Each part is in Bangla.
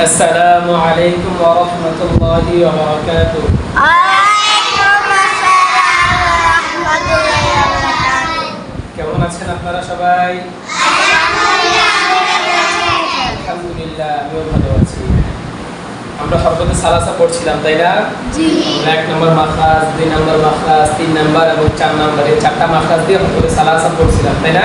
السلام عليكم ورحمة الله وبركاته عليكم السلام ورحمة الله وبركاته কেমন আছেন আপনারা সবাই আলহামদুলিল্লাহ আমিও ভালো আছি আমরা হরকতে সালাসা পড়ছিলাম তাই না আমরা এক নম্বর মাখরাজ দুই নম্বর মাখরাজ তিন নম্বর এবং চার নম্বর এই চারটা মাখরাজ দিয়ে হরকতে সালাসা পড়ছিলাম তাই না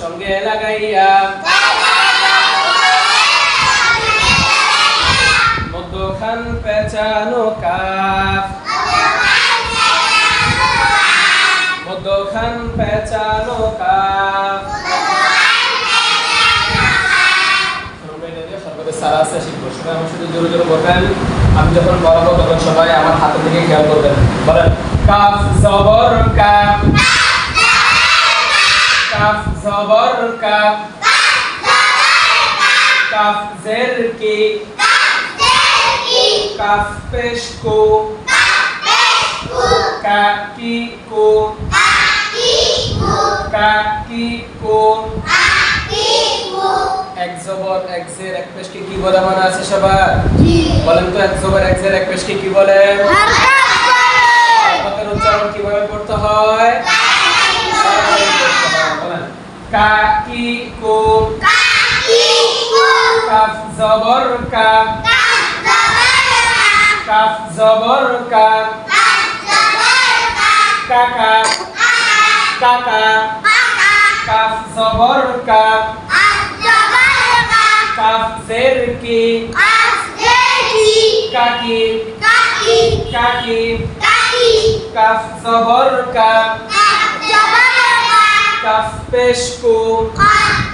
সঙ্গে লাগাইয়া। মধ্যখান পেঁচানো কাফ মধ্যখান পেঁচানো বলবেন। আমি যখন বলাবো, তখন সবাই আমার হাতের দিকে খেয়াল করবেন। বলেন কাফ জবর কাফ কাফ জবর কাফ কাফ জের কি কাফ পেশ কো কাকি কো কাকি কো এক জবর এক জের এক পেশকে কি বলে? মনে আছে সবার? বলেন তো এক জবর এক জের এক পেশকে কি বলে হাতের উচ্চারণ কীভাবে করতে হয় বলেন কাকি কো কাফ জবর কা কাফ জবর কা কাকা কাকা কাফ জবর কা কাফ জের কি কাকি কাকি কাফ জবর কা কাফ পেশ কো কাকো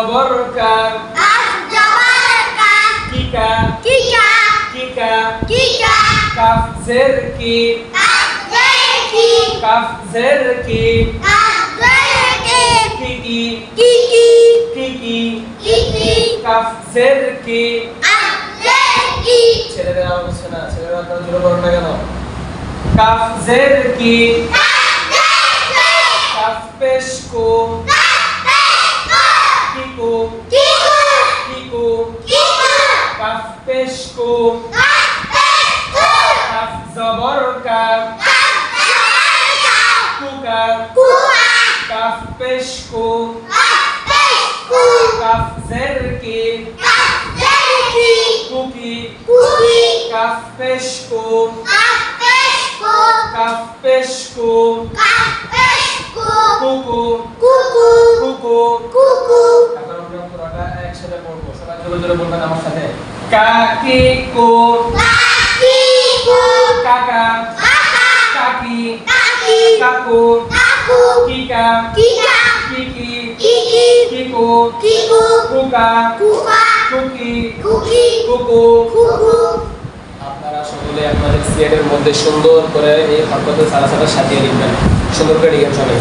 জবর কা কিকা কিকা কাফ জের কি কাফ জের কি কিকি কিকি কাফ জের কি ছেলেদের আমার বুঝছে না ছেলেরা আপনারা জোরে বলেন না কেন? কাফ জের কি কাফ পেশ কো কিকো কিকো কাফ পেশ কো কাফ জবর কা কুকা কাফ পেশ কো কাফ জের কি কুকি কাফ পেশ কো কাফ পেশ কো কুকু কুকু। এখন আমরা পুরোটা একসাথে পড়ব। সবাই জোরে জোরে বলবেন আমার সাথে। কাকি কো কাকা কাকি কাকু কিকা কিকি কিকু কুকা কুকি কুকু আপনারা সকলে আপনাদের সিলেটের মধ্যে সুন্দর করে এই হরকতের সারা সারা সাজিয়ে লিখবেন সুন্দর করে লিখেন সবাই।